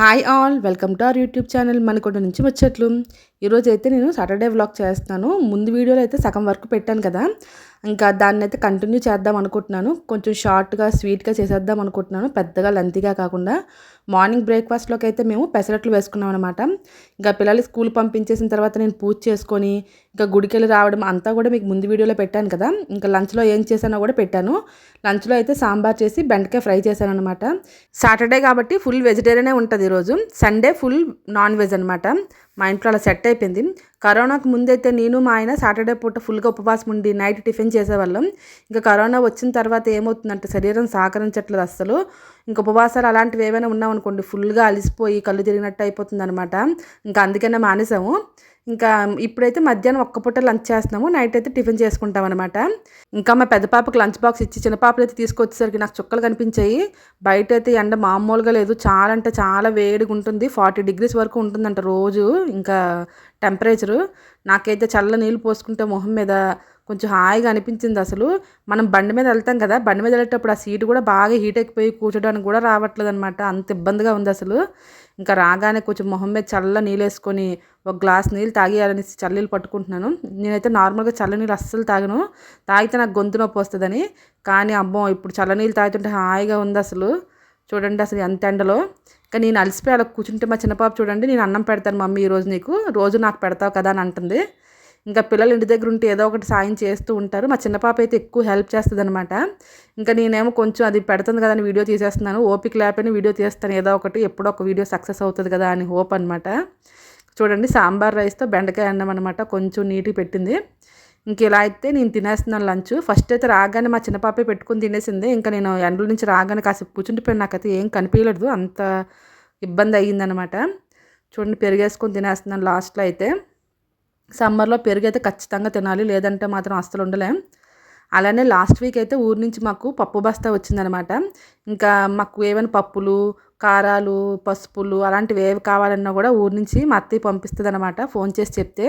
Hi all welcome to our YouTube channel Manakonda నుంచి వచ్చేట్లు ఈరోజు అయితే నేను సాటర్డే వ్లాగ్ చేస్తున్నాను ముందు వీడియోలో అయితే సగం వరకు పెట్టాను కదా. ఇంకా దాన్ని అయితే కంటిన్యూ చేద్దాం అనుకుంటున్నాను. కొంచెం షార్ట్గా స్వీట్గా చేసేద్దాం అనుకుంటున్నాను. పెద్దగా లెంతీగా కాకుండా. మార్నింగ్ బ్రేక్ఫాస్ట్లోకి అయితే మేము పెసరట్లు వేసుకున్నాం అనమాట ఇంకా పిల్లలు స్కూల్ పంపించేసిన తర్వాత నేను పూజ చేసుకొని ఇంకా గుడికెళ్ళి రావడం అంతా కూడా మీకు ముందు వీడియోలో పెట్టాను కదా. ఇంకా లంచ్లో ఏం చేశానో కూడా పెట్టాను. లంచ్లో అయితే సాంబార్ చేసి బెండకాయ ఫ్రై చేశాను అనమాట సాటర్డే కాబట్టి ఫుల్ వెజిటేరియనే ఉంటుంది ఈరోజు సండే ఫుల్ నాన్ వెజ్ అనమాట మా ఇంట్లో అలా సెట్ అయిపోయింది. కరోనాకు ముందైతే నేను మా ఆయన సాటర్డే పూట ఫుల్గా ఉపవాసం ఉండి నైట్ టిఫిన్ చేసేవాళ్ళం. ఇంకా కరోనా వచ్చిన తర్వాత ఏమవుతుందంటే శరీరం సహకరించట్లేదు అస్సలు. ఇంకా ఉపవాసాలు అలాంటివి ఏమైనా ఉన్నామనుకోండి ఫుల్గా అలిసిపోయి కళ్ళు తిరిగినట్టు అయిపోతుంది అనమాట ఇంకా అందుకనే మానేసాము. ఇంకా ఇప్పుడైతే మధ్యాహ్నం ఒక్క పూట లంచ్ చేస్తున్నాము నైట్ అయితే టిఫిన్ చేసుకుంటాం అనమాట ఇంకా మా పెద్ద పాపకి లంచ్ బాక్స్ ఇచ్చి చిన్న పాపలు అయితే తీసుకొచ్చేసరికి నాకు చుక్కలు కనిపించాయి. బయట అయితే ఎండ మామూలుగా లేదు చాలా అంటే చాలా వేడిగా ఉంటుంది ఫార్టీ డిగ్రీస్ వరకు ఉంటుందంట రోజు ఇంకా టెంపరేచరు. నాకైతే చల్ల నీళ్ళు పోసుకుంటే మొహం మీద కొంచెం హాయిగా అనిపించింది అసలు. మనం బండి మీద వెళ్తాం కదా బండి మీద వెళ్ళేటప్పుడు ఆ సీటు కూడా బాగా హీట్ ఎక్కిపోయి కూర్చోడానికి కూడా రావట్లేదు అనమాట అంత ఇబ్బందిగా ఉంది అసలు. ఇంకా రాగానే కొంచెం మొహం మీద చల్ల నీళ్ళు వేసుకొని ఒక గ్లాస్ నీళ్ళు తాగేయాలనేసి చల్లీలు పట్టుకుంటున్నాను. నేనైతే నార్మల్గా చల్లనీళ్ళు అస్సలు తాగను. తాగితే నాకు గొంతు నొప్పి వస్తుందని. కానీ అమ్మో ఇప్పుడు చల్లనీళ్ళు తాగుతుంటే హాయిగా ఉంది అసలు. చూడండి అసలు ఎంత ఎండలో. ఇంకా నేను అలసిపోయి అలా కూర్చుంటే మా చిన్నపాప చూడండి నేను అన్నం పెడతాను మమ్మీ ఈరోజు నీకు. రోజు నాకు పెడతావు కదా అని అంటుంది. ఇంకా పిల్లలు ఇంటి దగ్గర ఉంటే ఏదో ఒకటి సాయం చేస్తూ ఉంటారు. మా చిన్న పాప అయితే ఎక్కువ హెల్ప్ చేస్తుంది అనమాట ఇంకా నేనేమో కొంచెం అది పెడుతుంది కదా అని వీడియో తీసేస్తున్నాను. ఓపిక లేకపోయినా వీడియో తీస్తాను. ఏదో ఒకటి ఎప్పుడో ఒక వీడియో సక్సెస్ అవుతుంది కదా అని హోప్ అనమాట చూడండి సాంబార్ రైస్తో బెండకాయ అన్నం అనమాట కొంచెం నీట్గా పెట్టింది. ఇంక ఇలా అయితే నేను తినేస్తున్నాను లంచ్. ఫస్ట్ అయితే రాగానే మా చిన్న పాపే పెట్టుకుని తినేసింది. ఇంకా నేను ఎండల నుంచి రాగానే కాసేపు కూర్చుండిపోయాను నాకైతే ఏం కనిపించలేదు. అంత ఇబ్బంది అయ్యిందనమాట చూడండి పెరిగేసుకొని తినేస్తున్నాను లాస్ట్లో అయితే. సమ్మర్లో పెరుగు అయితే ఖచ్చితంగా తినాలి లేదంటే మాత్రం అస్సలు ఉండలేం. అలానే లాస్ట్ వీక్ అయితే ఊరి నుంచి మాకు పప్పు బస్తా వచ్చిందనమాట. ఇంకా మాకు ఏమైనా పప్పులు కారాలు పసుపులు అలాంటివి ఏవి కావాలన్నా కూడా ఊరి నుంచి మా అత్తయ్య పంపిస్తుంది అనమాట ఫోన్ చేసి చెప్తే.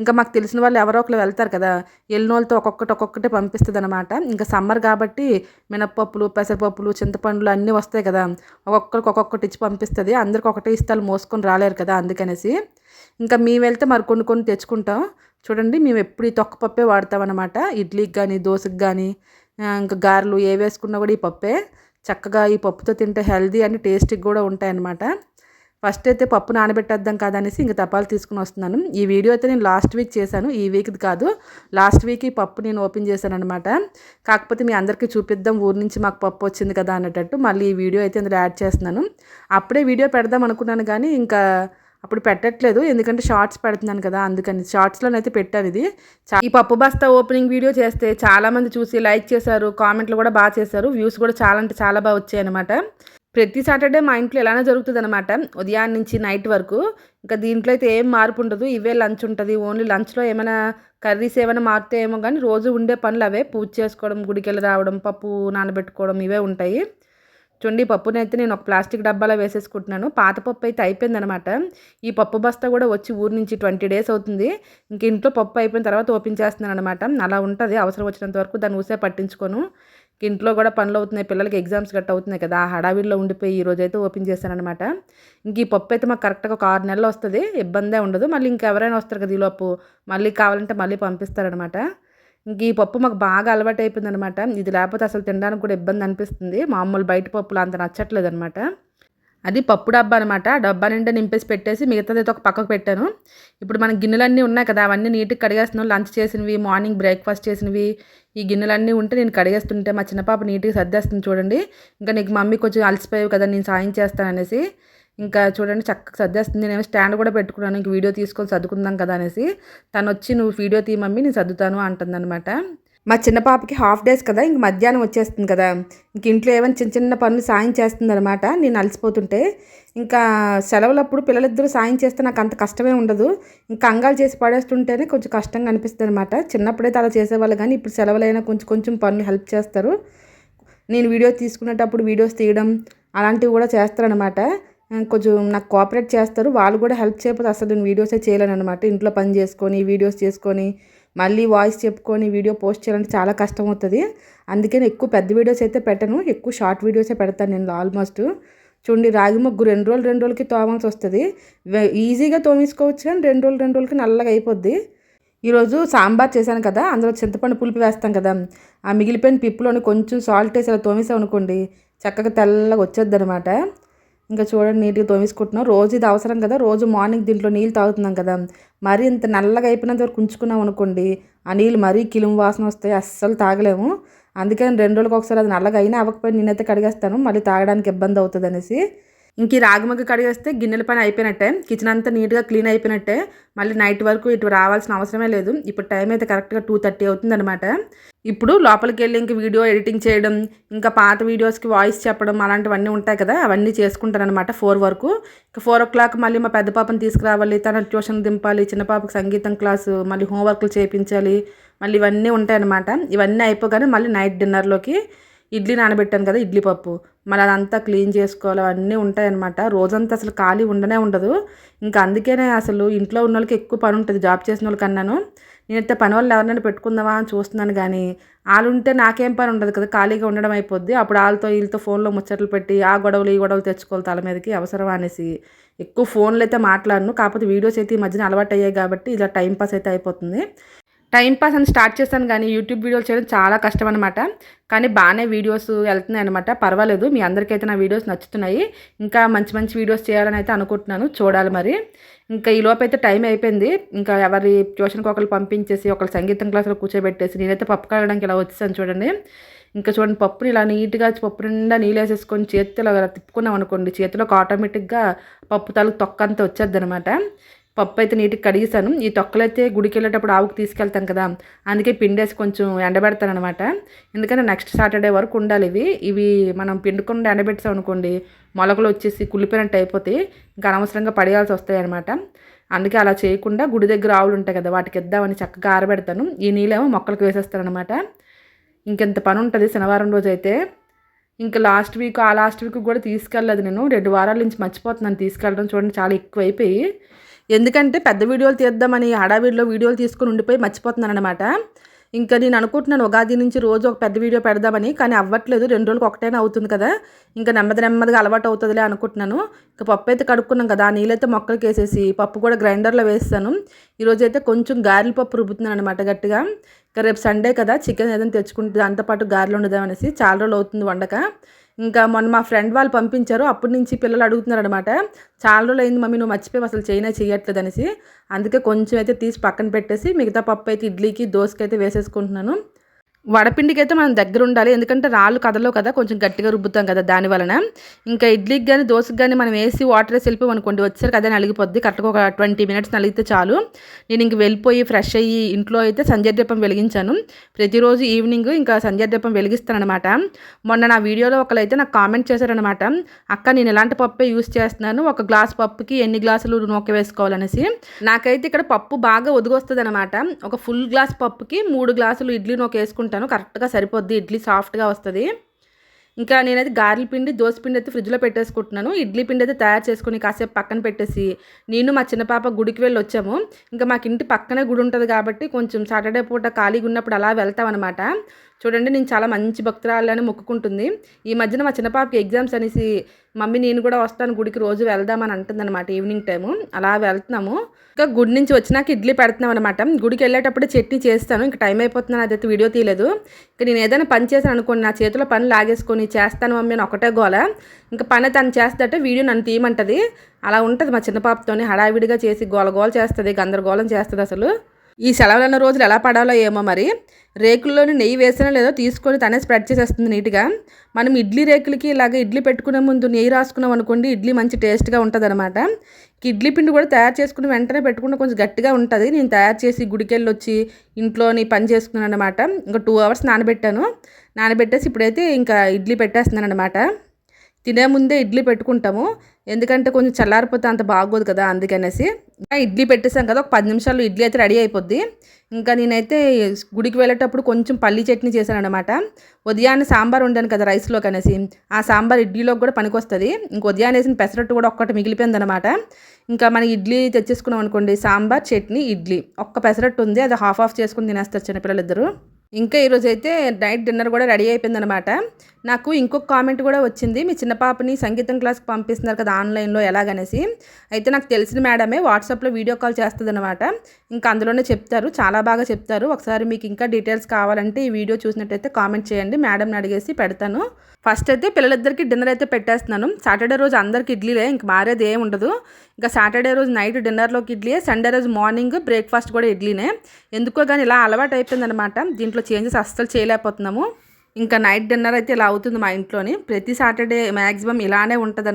ఇంకా మాకు తెలిసిన వాళ్ళు ఎవరో ఒకరు వెళ్తారు కదా వెళ్ళిన వాళ్ళతో ఒక్కొక్కటి ఒక్కొక్కటి పంపిస్తుంది అనమాట ఇంకా సమ్మర్ కాబట్టి మినప్పప్పులు పెసరపప్పులు చింతపండులు అన్నీ వస్తాయి కదా ఒక్కొక్కరికి ఒక్కొక్కటి ఇచ్చి పంపిస్తుంది. అందరికి ఒకటే ఇస్తాలు మోసుకొని రాలేరు కదా అందుకనేసి. ఇంకా మేము వెళ్తే మరి కొన్ని కొన్ని తెచ్చుకుంటాం. చూడండి మేము ఎప్పుడు ఈ తొక్క పప్పే వాడతామన్నమాట. ఇడ్లీకి కానీ దోశకి కానీ ఇంకా గారెలు ఏ వేసుకున్నా కూడా ఈ పప్పే. చక్కగా ఈ పప్పుతో తింటే హెల్దీ అని టేస్టీగా కూడా ఉంటాయన్నమాట. ఫస్ట్ అయితే పప్పు నానబెట్టేద్దాం కాదనేసి ఇంకా తపాలు తీసుకుని వస్తున్నాను. ఈ వీడియో అయితే నేను లాస్ట్ వీక్ చేశాను. ఈ వీక్ది కాదు. లాస్ట్ వీక్ ఈ పప్పు నేను ఓపెన్ చేశాను అనమాట కాకపోతే మీ అందరికీ చూపిద్దాం. ఊరి నుంచి మాకు పప్పు వచ్చింది కదా అనేటట్టు మళ్ళీ ఈ వీడియో అయితే అందులో యాడ్ చేస్తున్నాను. అప్పుడే వీడియో పెడదాం అనుకున్నాను కానీ ఇంకా అప్పుడు పెట్టట్లేదు. ఎందుకంటే షార్ట్స్ పెడుతున్నాను కదా అందుకని. షార్ట్స్లోనైతే పెట్టాను ఇది. ఈ పప్పు బస్తా ఓపెనింగ్ వీడియో చేస్తే చాలామంది చూసి లైక్ చేశారు కామెంట్లు కూడా బాగా చేశారు. వ్యూస్ కూడా చాలా అంటే చాలా బాగా వచ్చాయి అనమాట ప్రతి సాటర్డే మా ఇంట్లో ఎలానే జరుగుతుంది అనమాట ఉదయాన్నే నుంచి నైట్ వరకు. ఇంకా దీంట్లో అయితే ఏం మార్పు ఉండదు. ఇవే లంచ్ ఉంటుంది. ఓన్లీ లంచ్లో ఏమైనా కర్రీస్ ఏమైనా మారుతాయేమో కానీ రోజు ఉండే పనులు అవే. పూజ చేసుకోవడం గుడికెళ్ళి రావడం పప్పు నానబెట్టుకోవడం ఇవే ఉంటాయి. చూడండి పప్పుని అయితే నేను ఒక ప్లాస్టిక్ డబ్బాలో వేసేసుకుంటున్నాను. పాత పప్పు అయితే అయిపోయిందనమాట ఈ పప్పు బస్తా కూడా వచ్చి ఊరి నుంచి ట్వంటీ డేస్ అవుతుంది. ఇంక ఇంట్లో పప్పు అయిపోయిన తర్వాత ఓపెన్ చేస్తున్నాను అనమాట అలా ఉంటుంది అవసరం వచ్చినంత వరకు దాన్ని ఊసే పట్టించుకోను. ఇంట్లో కూడా పనులు అవుతున్నాయి పిల్లలకి ఎగ్జామ్స్ గట్ట అవుతున్నాయి కదా ఆ హడావిడిలో ఉండిపోయి ఈ రోజు అయితే ఓపెన్ చేశానమాట ఇంక ఈ పప్పు అయితే మాకు కరెక్ట్గా ఒక ఆరు నెలలు వస్తుంది ఇబ్బందే ఉండదు. మళ్ళీ ఇంకెవరైనా వస్తారు కదా ఈ లోపు మళ్ళీ కావాలంటే మళ్ళీ పంపిస్తారనమాట ఇంక ఈ పప్పు మాకు బాగా అలవాటు అయిపోయింది అనమాట ఇది లేకపోతే అసలు తినడానికి కూడా ఇబ్బంది అనిపిస్తుంది. మామూలు బయట పప్పులు అంత నచ్చట్లేదు అనమాట అది పప్పు డబ్బా అనమాట. డబ్బా నిండా నింపేసి పెట్టేసి మిగతాది ఒక పక్కకు పెట్టాను. ఇప్పుడు మన గిన్నెలన్నీ ఉన్నాయి కదా అవన్నీ నీట్గా కడిగేస్తున్నాను లంచ్ చేసినవి మార్నింగ్ బ్రేక్ఫాస్ట్ చేసినవి ఈ గిన్నెలన్నీ ఉంటే నేను కడిగేస్తుంటే మా చిన్నపాప నీట్గా సర్దేస్తుంది చూడండి. ఇంకా నీకు మమ్మీ కొంచెం అలసిపోయావు కదా నేను సాయం చేస్తాననేసి. ఇంకా చూడండి చక్కగా సర్దేస్తుంది. నేను స్టాండ్ కూడా పెట్టుకున్నాను. ఇంక వీడియో తీసుకొని సర్దుకుందాం కదా అనేసి. తను వచ్చి నువ్వు వీడియో తీయమమ్మీ నేను సర్దుతాను అంటుందన్నమాట. మా చిన్న పాపకి హాఫ్ డేస్ కదా ఇంక మధ్యాహ్నం వచ్చేస్తుంది కదా. ఇంక ఇంట్లో ఏమైనా చిన్న చిన్న పనులు సాయం చేస్తుంది అనమాట నేను అలసిపోతుంటే. ఇంకా సెలవులప్పుడు పిల్లలిద్దరూ సాయం చేస్తే నాకు అంత కష్టమే ఉండదు. ఇంకా కంగాలు చేసి పడేస్తుంటేనే కొంచెం కష్టంగా అనిపిస్తుంది అనమాట చిన్నప్పుడైతే అలా చేసేవాళ్ళు కానీ ఇప్పుడు సెలవులైనా కొంచెం కొంచెం పనులు హెల్ప్ చేస్తారు. నేను వీడియో తీసుకునేటప్పుడు వీడియోస్ తీయడం అలాంటివి కూడా చేస్తారనమాట కొంచెం నాకు కోఆపరేట్ చేస్తారు. వాళ్ళు కూడా హెల్ప్ చేయకపోతే అసలు నేను వీడియోసే చేయలేను అనమాట ఇంట్లో పని చేసుకొని వీడియోస్ చేసుకొని మళ్ళీ వాయిస్ చెప్పుకొని వీడియో పోస్ట్ చేయాలంటే చాలా కష్టం అవుతుంది అందుకని ఎక్కువ పెద్ద వీడియోస్ అయితే పెట్టను. ఎక్కువ షార్ట్ వీడియోసే పెడతాను నేను ఆల్మోస్ట్ చూడండి రాగి ముగ్గు రెండు రోజులు రెండు రోజులకి తోమాల్సి వస్తుంది. ఈజీగా తోమేసుకోవచ్చు కానీ రెండు రోజులు రెండు రోజులకి నల్లగా అయిపోద్ది. ఈరోజు సాంబార్ చేశాను కదా అందులో చింతపండు పులుపు వేస్తాం కదా. ఆ మిగిలిపోయిన పిప్పులోని కొంచెం సాల్ట్ వేసి అలా తోమేసాం అనుకోండి చక్కగా తెల్లగా వచ్చేద్ది అనమాట ఇంకా చూడండి నీట్గా తోమేసుకుంటున్నాం. రోజు ఇది అవసరం కదా రోజు మార్నింగ్ దీంట్లో నీళ్ళు తాగుతున్నాం కదా. మరీ ఇంత నల్లగా అయిపోయినంత వరకు ఉంచుకున్నాం అనుకోండి ఆ నీళ్ళు మరీ కిలుము వాసన వస్తాయి అస్సలు తాగలేము. అందుకని రెండు రోజులకు ఒకసారి అది నల్లగా అయినా అవ్వకపోయి నేనైతే కడిగేస్తాను మళ్ళీ తాగడానికి ఇబ్బంది అవుతుంది అనేసి. ఇంక ఈ రాగి కడిగేస్తే గిన్నెల పని అయిపోయినట్టే. కిచెన్ అంతా నీట్గా క్లీన్ అయిపోయినట్టే. మళ్ళీ నైట్ వరకు ఇటు రావాల్సిన అవసరమే లేదు. ఇప్పుడు టైం అయితే కరెక్ట్గా టూ థర్టీ అవుతుందనమాట ఇప్పుడు లోపలికి వెళ్ళి ఇంక వీడియో ఎడిటింగ్ చేయడం ఇంకా పాత వీడియోస్కి వాయిస్ చెప్పడం అలాంటివన్నీ ఉంటాయి కదా అవన్నీ చేసుకుంటానమాట ఫోర్ వరకు. ఇంకా ఫోర్ ఓ క్లాక్ మళ్ళీ మా పెద్ద పాపని తీసుకురావాలి తన ట్యూషన్ దింపాలి చిన్న పాపకి సంగీతం క్లాసు మళ్ళీ హోంవర్క్లు చేయించాలి మళ్ళీ ఇవన్నీ ఉంటాయన్నమాట. ఇవన్నీ అయిపోగానే మళ్ళీ నైట్ డిన్నర్లోకి ఇడ్లీ నానబెట్టాను కదా ఇడ్లీ పప్పు. మళ్ళీ అదంతా క్లీన్ చేసుకోవాలి అవన్నీ ఉంటాయన్నమాట. రోజంతా అసలు ఖాళీ ఉండనే ఉండదు. ఇంకా అందుకనే అసలు ఇంట్లో ఉన్న వాళ్ళకి ఎక్కువ పని ఉంటుంది జాబ్ చేసిన వాళ్ళకన్నాను నేనైతే పని వాళ్ళు ఎవరినైనా పెట్టుకుందామా అని చూస్తున్నాను కానీ వాళ్ళు ఉంటే నాకేం పని ఉండదు కదా ఖాళీగా ఉండడం అయిపోద్ది. అప్పుడు వాళ్ళతో వీళ్ళతో ఫోన్లో ముచ్చట్లు పెట్టి ఆ గొడవలు ఈ గొడవలు తెచ్చుకోవాలి తల మీదకి అవసరం అనేసి. ఎక్కువ ఫోన్లు అయితే మాట్లాడను కాకపోతే వీడియోస్ అయితే ఈ మధ్యన అలవాటు అయ్యాయి కాబట్టి ఇలా టైం పాస్ అయితే అయిపోతుంది. టైంపాస్ అని స్టార్ట్ చేశాను కానీ యూట్యూబ్ వీడియోలు చేయడం చాలా కష్టం అనమాట కానీ బాగానే వీడియోస్ వెళ్తున్నాయి అనమాట పర్వాలేదు మీ అందరికైతే నా వీడియోస్ నచ్చుతున్నాయి. ఇంకా మంచి మంచి వీడియోస్ చేయాలని అయితే అనుకుంటున్నాను. చూడాలి మరి. ఇంకా ఈ లోపు అయితే టైం అయిపోయింది. ఇంకా ఎవరి ట్యూషన్కి ఒకరు పంపించేసి ఒకరు సంగీతం క్లాసులో కూర్చోబెట్టేసి నేనైతే పప్పు కడగడానికి ఇలా వచ్చేసాను చూడండి. ఇంకా చూడండి పప్పుని ఇలా నీట్గా పప్పు నిండా నీళ్ళు వేసేసుకొని చేతిలో ఇలా తిప్పుకున్నాం అనుకోండి చేతిలోకి ఆటోమేటిక్గా పప్పు తాలూకు తొక్కంత వచ్చేద్దనమాట వచ్చేది అనమాట పప్పు అయితే నీటికి కడిగేసాను ఈ తొక్కలైతే గుడికి వెళ్ళేటప్పుడు ఆవుకు తీసుకెళ్తాను కదా. అందుకే పిండేసి కొంచెం ఎండబెడతాను అనమాట ఎందుకంటే నెక్స్ట్ సాటర్డే వరకు ఉండాలి ఇవి. ఇవి మనం పిండుకుండా ఎండబెట్టాం అనుకోండి మొలకలు వచ్చేసి కుళ్ళిపోయినట్టు అయిపోతాయి ఇంకా అనవసరంగా పడేయాల్సి వస్తాయి అనమాట అందుకే అలా చేయకుండా గుడి దగ్గర ఆవులు ఉంటాయి కదా వాటికి ఇద్దామని చక్కగా ఆరబెడతాను. ఈ నీళ్ళేమో మొక్కలకు వేసేస్తాను అనమాట ఇంకెంత పని ఉంటుంది శనివారం రోజు అయితే. ఇంకా లాస్ట్ వీక్ ఆ లాస్ట్ వీక్ కూడా తీసుకెళ్ళలేదు నేను. రెండు వారాల నుంచి మర్చిపోతున్నాను తీసుకెళ్ళడం. చూడండి చాలా ఎక్కువ అయిపోయి ఎందుకంటే పెద్ద వీడియోలు తీద్దామని హడావిడిలో వీడియోలు తీసుకుని ఉండిపోయి మర్చిపోతున్నాను అనమాట ఇంకా నేను అనుకుంటున్నాను ఉగాది నుంచి రోజు ఒక పెద్ద వీడియో పెడదామని కానీ అవ్వట్లేదు. రెండు రోజులకు ఒకటైనా అవుతుంది కదా. ఇంకా నెమ్మది నెమ్మదిగా అలవాటు అవుతుందిలే అనుకుంటున్నాను. ఇంకా పప్పు అయితే కడుక్కున్నాం కదా. ఆ నీళ్ళైతే మొక్కలకి వేసేసి పప్పు కూడా గ్రైండర్లో వేస్తాను ఈరోజు అయితే కొంచెం గారెల పప్పు రుబ్బుతున్నాను అనమాట గట్టిగా. ఇంకా రేపు సండే కదా చికెన్ ఏదైనా తెచ్చుకుంటే దాంతోపాటు గారెలు ఉండదామనేసి చాలా రోజులు అవుతుంది వండక. ఇంకా మొన్న మా ఫ్రెండ్ వాళ్ళు పంపించారు. అప్పటి నుంచి పిల్లలు అడుగుతున్నారు అనమాట చాలా రోజులు అయింది మమ్మీ నువ్వు మర్చిపోయి అసలు చైనా చేయట్లేదు అనేసి. అందుకే కొంచెం అయితే తీసి పక్కన పెట్టేసి మిగతా పప్పు అయితే ఇడ్లీకి దోశకి అయితే వేసేసుకుంటున్నాను. వడపిండికి అయితే మనం దగ్గర ఉండాలి ఎందుకంటే రాళ్ళు కదలో కదా కొంచెం గట్టిగా రుబ్బుతాం కదా దాని వలన. ఇంకా ఇడ్లీకి కానీ దోశకి కానీ మనం వేసి వాటర్ వేసి వెళ్ళిపోయి అనుకోండి వచ్చేసరికి అదే నలిగిపోద్ది. కరెక్ట్గా ఒక ట్వంటీ మినిట్స్ నలిగితే చాలు. నేను ఇంక వెళ్ళిపోయి ఫ్రెష్ అయ్యి ఇంట్లో అయితే సంజయ దీపం వెలిగించాను. ప్రతిరోజు ఈవినింగ్ ఇంకా సంజయ దీపం వెలిగిస్తానమాట మొన్న నా వీడియోలో ఒకరైతే నాకు కామెంట్ చేశారనమాట అక్క నేను ఎలాంటి పప్పే యూస్ చేస్తున్నాను? ఒక గ్లాస్ పప్పుకి ఎన్ని గ్లాసులు నూక వేసుకోవాలనేసి. నాకైతే ఇక్కడ పప్పు బాగా ఒదిగొస్తుంది అనమాట ఒక ఫుల్ గ్లాస్ పప్పుకి మూడు గ్లాసులు ఇడ్లీ నూక వేసుకుంటాను కరెక్ట్గా సరిపోద్ది. ఇడ్లీ సాఫ్ట్గా వస్తుంది. ఇంకా నేనైతే గారెల పిండి దోశ పిండి అయితే ఫ్రిడ్జ్లో పెట్టేసుకుంటున్నాను. ఇడ్లీ పిండి అయితే తయారు చేసుకుని కాసేపు పక్కన పెట్టేసి నేను మా చిన్న పాప గుడికి వెళ్ళి వచ్చాము. ఇంకా మాకు ఇంటి పక్కనే గుడి ఉంటుంది కాబట్టి కొంచెం సాటర్డే పూట ఖాళీగా ఉన్నప్పుడు అలా వెళ్తామన్నమాట. చూడండి నేను చాలా మంచి భక్తురాలని మొక్కుకుంటుంది. ఈ మధ్యన మా చిన్న పాపకి ఎగ్జామ్స్ అనేసి మమ్మీ నేను కూడా వస్తాను గుడికి రోజు వెళ్దామని అంటుందన్నమాట ఈవినింగ్ టైము. అలా వెళ్తున్నాము. ఇంకా గుడి నుంచి వచ్చినాక ఇడ్లీ పెడుతున్నాం అనమాట గుడికి వెళ్ళేటప్పుడు చట్నీ చేస్తాను. ఇంకా టైం అయిపోతున్నాను అదైతే వీడియో తీయలేదు. ఇంకా నేను ఏదైనా పని చేశాను అనుకోండి నా చేతిలో పని లాగేసుకొని చేస్తాను మమ్మీ అని ఒకటే గోల. ఇంకా పని తను చేస్తే వీడియో నన్ను తీయమంటది. అలా ఉంటుంది మా చిన్నపాపతోని హడావిడిగా చేసి గోల గోల చేస్తుంది గందరగోళం చేస్తుంది అసలు. ఈ సెలవులన్న రోజులు ఎలా పడాలో ఏమో మరి. రేకుల్లోని నెయ్యి వేసినా లేదో తీసుకొని తనే స్ప్రెడ్ చేసేస్తుంది నీట్గా. మనం ఇడ్లీ రేకులకి ఇలాగ ఇడ్లీ పెట్టుకునే ముందు నెయ్యి రాసుకున్నాం అనుకోండి ఇడ్లీ మంచి టేస్ట్గా ఉంటుంది అనమాట ఇడ్లీ పిండి కూడా తయారు చేసుకుని వెంటనే పెట్టుకుంటే కొంచెం గట్టిగా ఉంటుంది. నేను తయారు చేసి గుడికెళ్ళి వచ్చి ఇంట్లోని పని చేసుకున్నాను అనమాట ఇంకా టూ అవర్స్ నానబెట్టాను. నానబెట్టేసి ఇప్పుడైతే ఇంకా ఇడ్లీ పెట్టేస్తున్నాను అనమాట తినే ముందే ఇడ్లీ పెట్టుకుంటాము. ఎందుకంటే కొంచెం చల్లారిపోతే అంత బాగోదు కదా అందుకనేసి. ఇడ్లీ పెట్టేసాం కదా ఒక పది నిమిషాల్లో ఇడ్లీ అయితే రెడీ అయిపోద్ది. ఇంకా నేనైతే గుడికి వెళ్ళేటప్పుడు కొంచెం పల్లి చట్నీ చేశాను అనమాట ఉదయాన్నే సాంబార్ ఉండాను కదా రైస్లో కనేసి ఆ సాంబార్ ఇడ్లీలోకి కూడా పనికొస్తుంది. ఇంక ఉదయాన్నే వేసిన పెసరట్టు కూడా ఒక్కటి మిగిలిపోయింది అనమాట ఇంకా మన ఇడ్లీ తెచ్చేసుకున్నాం అనుకోండి సాంబార్ చట్నీ ఇడ్లీ. ఒక్క పెసరట్టు ఉంది అది హాఫ్ ఆఫ్ చేసుకుని తినేస్తారు చిన్నపిల్లలు ఇద్దరు ఇంకా ఈరోజు అయితే నైట్ డిన్నర్ కూడా రెడీ అయిపోయిందనమాట నాకు ఇంకొక కామెంట్ కూడా వచ్చింది. మీ చిన్న పాపని సంగీతం క్లాస్కి పంపిస్తున్నారు కదా ఆన్లైన్లో ఎలాగనేసి. అయితే నాకు తెలిసిన మేడమే వాట్సాప్లో వీడియో కాల్ చేస్తుంది అనమాట ఇంకా అందులోనే చెప్తారు. చాలా చాలా బాగా చెప్తారు. ఒకసారి మీకు ఇంకా డీటెయిల్స్ కావాలంటే ఈ వీడియో చూసినట్టయితే కామెంట్ చేయండి. మేడంని అడిగేసి పెడతాను. ఫస్ట్ అయితే పిల్లలిద్దరికి డిన్నర్ అయితే పెట్టేస్తున్నాను. సాటర్డే రోజు అందరికి ఇడ్లీలే ఇంక మారేది ఏమి ఉండదు. ఇంకా సాటర్డే రోజు నైట్ డిన్నర్లోకి ఇడ్లీయే సండే రోజు మార్నింగ్ బ్రేక్ఫాస్ట్ కూడా ఇడ్లీనే. ఎందుకో కానీ ఇలా అలవాటు అయిపోయిందనమాట దీంట్లో చేంజెస్ అస్సలు చేయలేకపోతున్నాము. ఇంకా నైట్ డిన్నర్ అయితే ఇలా అవుతుంది మా ఇంట్లోని. ప్రతి సాటర్డే మ్యాక్సిమం ఇలానే ఉంటుంది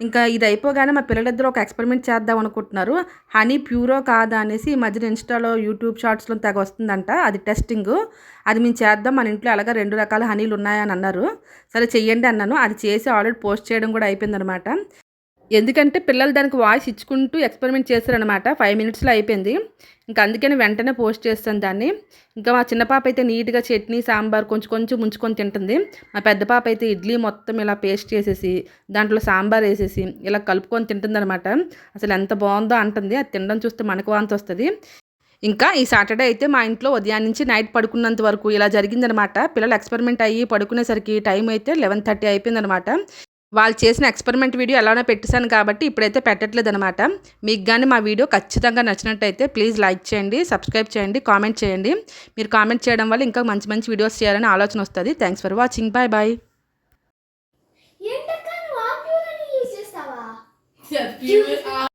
ఇంకా ఇది అయిపోగానే మా పిల్లలిద్దరూ ఒక ఎక్స్పెరిమెంట్ చేద్దాం అనుకుంటున్నారు. హనీ ప్యూరో కాదా అనేసి ఈ మధ్యన ఇన్స్టాలో యూట్యూబ్ షార్ట్స్లో తెగ వస్తుందంట. అది టెస్టింగ్. అది మేము చేద్దాం. మన ఇంట్లో అలాగా రెండు రకాల హనీలు ఉన్నాయని అన్నారు. సరే చెయ్యండి అన్నాను. అది చేసి ఆల్రెడీ పోస్ట్ చేయడం కూడా అయిపోయిందనమాట. ఎందుకంటే పిల్లలు దానికి వాయిస్ ఇచ్చుకుంటూ ఎక్స్పెరిమెంట్ చేశారనమాట ఫైవ్ మినిట్స్లో అయిపోయింది. ఇంకా అందుకని వెంటనే పోస్ట్ చేస్తాను దాన్ని. ఇంకా మా చిన్న పాప అయితే నీట్గా చట్నీ సాంబార్ కొంచెం కొంచెం ముంచుకొని తింటుంది. మా పెద్ద పాప అయితే ఇడ్లీ మొత్తం ఇలా పేస్ట్ చేసేసి దాంట్లో సాంబార్ వేసేసి ఇలా కలుపుకొని తింటుందనమాట అసలు ఎంత బాగుందో అంటుంది. అది తినడం చూస్తే మనకు వాంతి వస్తుంది. ఇంకా ఈ సాటర్డే అయితే మా ఇంట్లో ఉదయం నుంచి నైట్ పడుకున్నంత వరకు ఇలా జరిగిందనమాట పిల్లలు ఎక్స్పెరిమెంట్ అయ్యి పడుకునేసరికి టైం అయితే లెవెన్ థర్టీ అయిపోయిందనమాట వాళ్ళు చేసిన ఎక్స్పెరిమెంట్ వీడియో ఎలానో పెట్టేశాను కాబట్టి ఇప్పుడైతే పెట్టట్లేదు అనమాట మీకు కానీ మా వీడియో ఖచ్చితంగా నచ్చినట్టయితే ప్లీజ్ లైక్ చేయండి సబ్స్క్రైబ్ చేయండి కామెంట్ చేయండి. మీరు కామెంట్ చేయడం వల్ల ఇంకా మంచి మంచి వీడియోస్ చేయాలని ఆలోచన వస్తుంది. Thanks for watching. Bye bye.